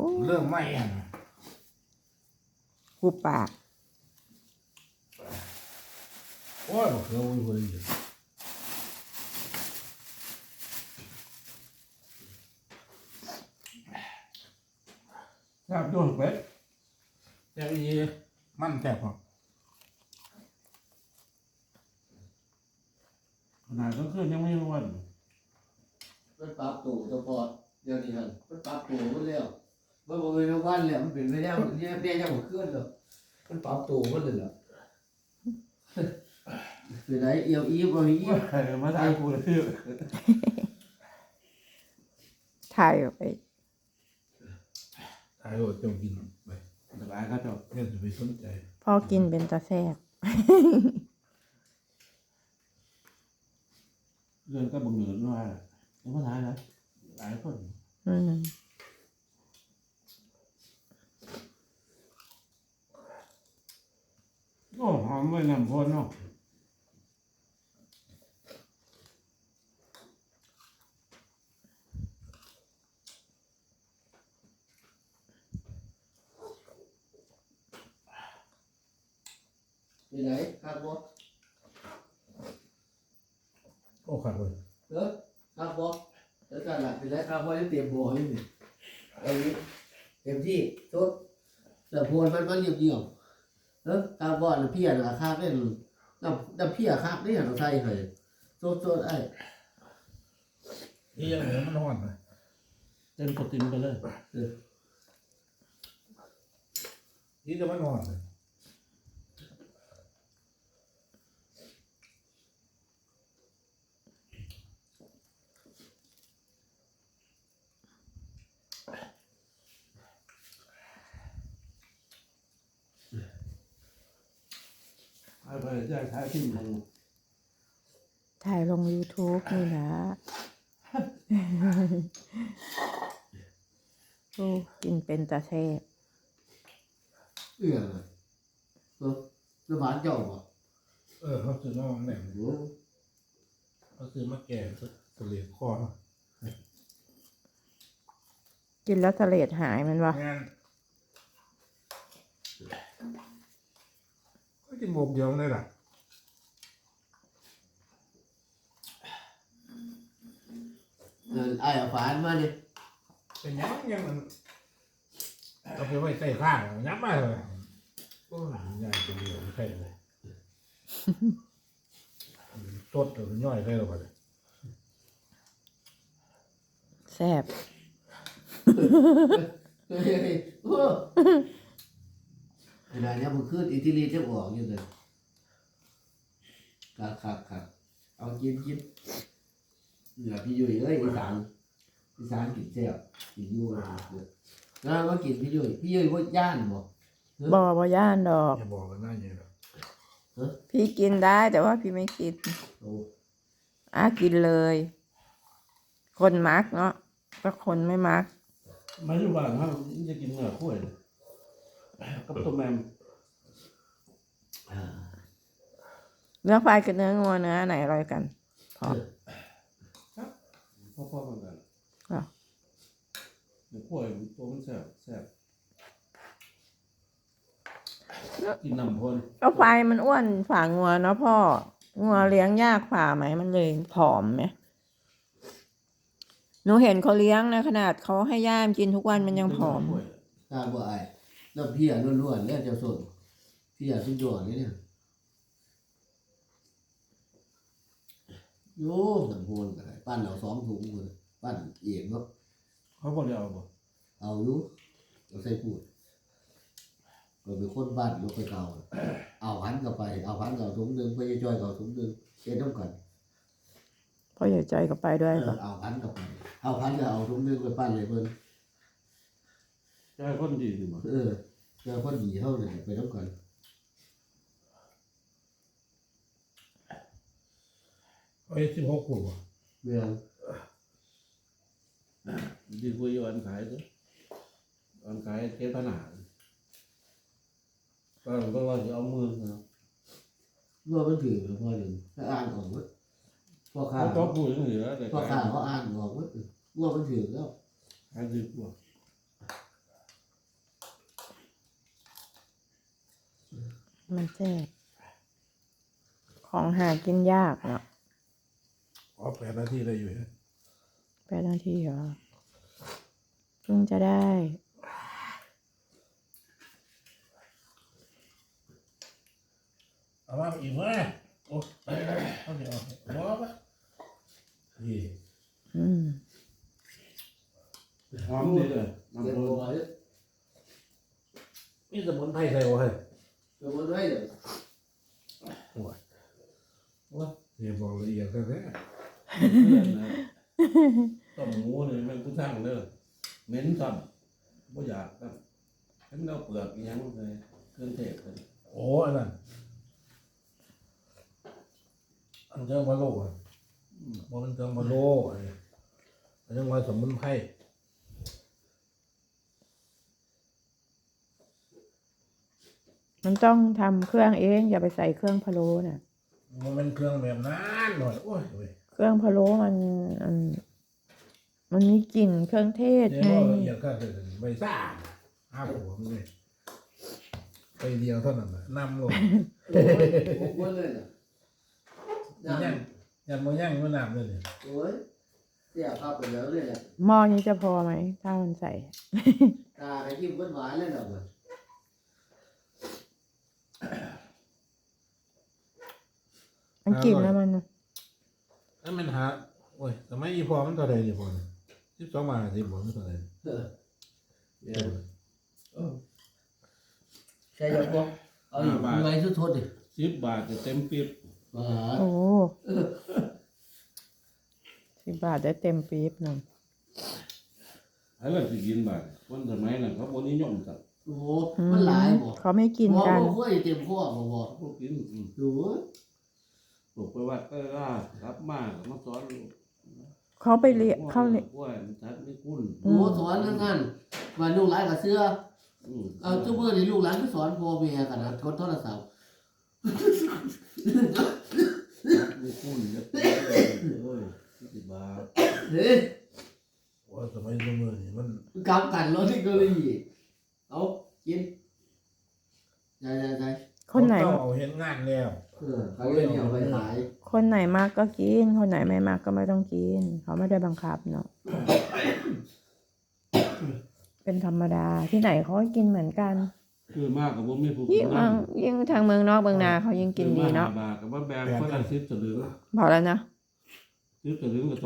อ้เรื่องไม่อะกูปาก โอ้ยบอกเราไม่ควรอยู่แซ่บด้วยเป็ดแต่อีมันแซ่บพอขนาดก็ขึ้นยังไม่อ้วนมันปรับตัวเฉพาะเดี๋ยวนี้ฮะมันปรับตัวมันแล้ว มันบ่เป็นวันแล้วมันเป็นไปแล้วมันเนี่ยเปี้ยยังบ่ขึ้นหรอกมันปรับตัวมันเลยเหรอคือไหนเอียวอีบ่อีเออมาได้กูเลยพี่ถ่ายออกไปตายโดดจงกินไปสบายครับเจ้าเนี่ยจะไปสนใจพ่อกินเป็นตาแซ่บเรื่องก็บังเอิญว่ายังไม่ท้ายนะหลายคนอืม โอ้หอ มไว้นำพ่นเนาะคือไหนครับบ่โอ้ขาดเลยเออครับบ่แล้วกันล่ะคือไหนครับบ่จะเตรียมบ่อยู่นี่ไอ้นี่เต็มที่สุดแล้วพวนมันมันเรียบๆ เออครับบ่น่ะเพี้ยน่ะครับเล่นน้ำน้ำเพี้ยครับนี่เราใส่ให้สดๆไอ้นี่ยังเหลือมันนอนนะเต็มกดติมไปเลย นี่จะมันนอนเลย จ้งท้ายที่มันถ่ายลง YouTube นี่นะโอ้กินเป็นตาแซ่บเอื้อเลยเออสมานเจ้าบ่เออเขาซื้อน้องแหนมโอ้เขาซื้อมาแก่เสลียคอเนาะกินแล้วทะเลดหายมันวะ งาน ก็กินบวบเดียวได้หรอเออไอ้เอาฝานมาเนี่ยเป็นยังยังมัน เอาไปไว้ใต้ข้างยับมาเลยโอ้ยใหญ่เป็นเดียวไม่ใช่เลยสดหรือย่อยใช่หรือเปล่าเนี่ยแซ่บเฮ้ยโอ้ขนาดนี้มันขึ้นอิตาลีจะออกอยู่เลยครับครับครับเอากินกินเหลือพี่ยุ้ยเอ้ยอีสานอีสานกินแซ่บกินอยั่วแล้วมากินพี่ยุ้ยพี่ยุ้ยว่าย่านบ่บอบ่ย่านดอก อย่าบอกกันหน้าเยอะหรอกพี่กินได้แต่ว่าพี่ไม่กินโอ้อะกินเลย คนมักเนาะก็คนไม่มักมาอยู่บ้านเขาจะกินเนื้อข้วยเลย กับตัวแมมอ่าเนื้อควายกับเนื้องัวเนื้อไหนอร่อยกันพอพ่อๆเหมือนกันอ้าวเนื้อข้วยตัวมันแซ่บแซ่บกินน้ำพ่นก็ควายมันอ้วนฝ่างัวเนาะพ่อ งัวเลี้ยงยากฝ่าไหมมันเลยผอมไหมหนูเห็นเขาเลี้ยงนะขนาดเขาให้ย่ามกินทุกวันมันยังผอมถ้าบ่ไอ้ น้ำเพียล้วนๆเนี่ยจะสดเพียสุดยอดเลยเนี่ยโย่น้ำโพนก็ได้ปั้นเอาสองถุงเลยปั้นเองเนาะเขาบอกเดียวบ่เอาอยู่เราใส่พูดก็เป็นคนบ้านลูกไปเก่าเอาพันกับไป เอาพันกับถุงหนึ่งไปจอยกับถุงหนึ่งเช็ดน้ำกันพ่อใหญ่ใจก็ไปด้วยเอก็อเอาพันกับไปเอาพันกับเอาถุงหนึ่งไปปั้นเลยเพิ่น ใช่คนดีสิบ่เออเจอคนดีเท่าเลยไปน้ำกันเอาไอ้สิบหกขวบเมืองดีกว่าอยู่อันขายเด้ออันขายเทปหนาก็ก็ว่าจะเอามือเนาะรั่วมันถือไปพอหนึ่งถ้าอ่านออกมั้ยพ่อข้าเขาต้องพูดอย่างนี้แล้วแต่พ่อขาข้ายเขาอ่านออกมั้ยรั่วมันถือแล้วขายดีกว่า มันแซ่บของหากินยากเนาะอ๋อแปดนาทีเลยอยู่เนี่ยแปดนาทีเหรอเพิ่งจะได้ เอามาอีกไหมโอ้เอาเดี๋ยวเอาเอาไปนี่อืม หอมดีเลยน้ำเก็บโรบัวยเนี่ยนี่สมุนไพรใส่โอ้ยเก็บบัวไว้เลยโอ้ยโอ้ยเดี๋ยวบอกละเอียดแท้เพื่อนนะต้มหมูนี่มันผู้ช่างเด้อเหม็นซ้ำบ่อยากนะเห็นเราเปลือกอีหยังเลยเครื่องเทศเลยๆโอ้อันนั้นอันเจ้าพะโล้อะบ่มันเจ้าพะโล้อันนี้อันนี้ว่าสมุนไพร มันต้องทำเครื่องเอง อย่าไปใส่เครื่องพะโล้น่ะ มันเป็นเครื่องแบบนั้นหน่อยโอ้ยเว้ยเครื่องพะโล้มันมันมันมีกลิ่นเครื่องเทศเดี๋ยวไงบอกละเอียดก็คือใบซ่าห้าหัวมันเลยไปเดียวเท่านั้นน่ะนำลง โอ้ยโอ้ยบัวเลยน่ะยัย่างงยังบ่ยังมันน้ำเลยเนี่ยโอ้ยเสียภาพไปแล้วเลยแหละหม้อนี้จะพอไหมถ้ามันใส่ ตาไอ้ยิ้มหวานๆเลยดอกมัน มันกลิ่นแล้วมันนั่นมันหาโอ้ยทำไมอีพอมันเท่าไรอีพอเนี่ยสิบสองบาทสิบบ่มันเท่าไรเออเดี๋ยวเออใช่ยังบ่เอาอยู่ไงสุดทนดิสิบบาทจะเต็มปี๊บมาโอ้สิบบาทได้เต็มปี๊บหนึ่ง ให้เราสิกินบาทคนสมัยนั้นเขาบ่นิยมสัก โอ้โหมันหลายบ่เขาไม่กินกัน บ่บ่ค่อยเต็มข้อบ่บ่พวกกินอืมดูเว้ยปลูกไปวัดก็ล่ารับมามาสอนเขาไปเรียนเขาเรียน กล้วยมันชัดไม่คุ้นโอ้สอนทั้งนั้นว่าลูกหลานกับเสื้ออืมเอาทุกมื้อนี่ลูกหลานก็สอนพ่อแม่กันนะกดโทรศัพท์ไม่คุ้นเยอะเอ้ยสิบบาทเฮ้ยโอ้ยสมัยสมือนี่มันกำกันรถเทคโนโลยี เอากินได้ได้ได้คนไหนเขาเอาเห็นงานแล้วเออเขาเลยเอาไปขายคนไหนมากก็กิน คนไหนไม่มากก็ไม่ต้องกิน เขาไม่ได้บังคับเนาะ เป็นธรรมดาที่ไหนเขาก็กินเหมือนกันคือมากกับว่าไม่ผูกยิ่งเมืองยิ่งทางเมืองนอกเมืองนาเขายิ่งกินดีเนาะบาทกับว่าแบงค์คนละสิบสลึงบอกแล้วนะสิบสลึงกับ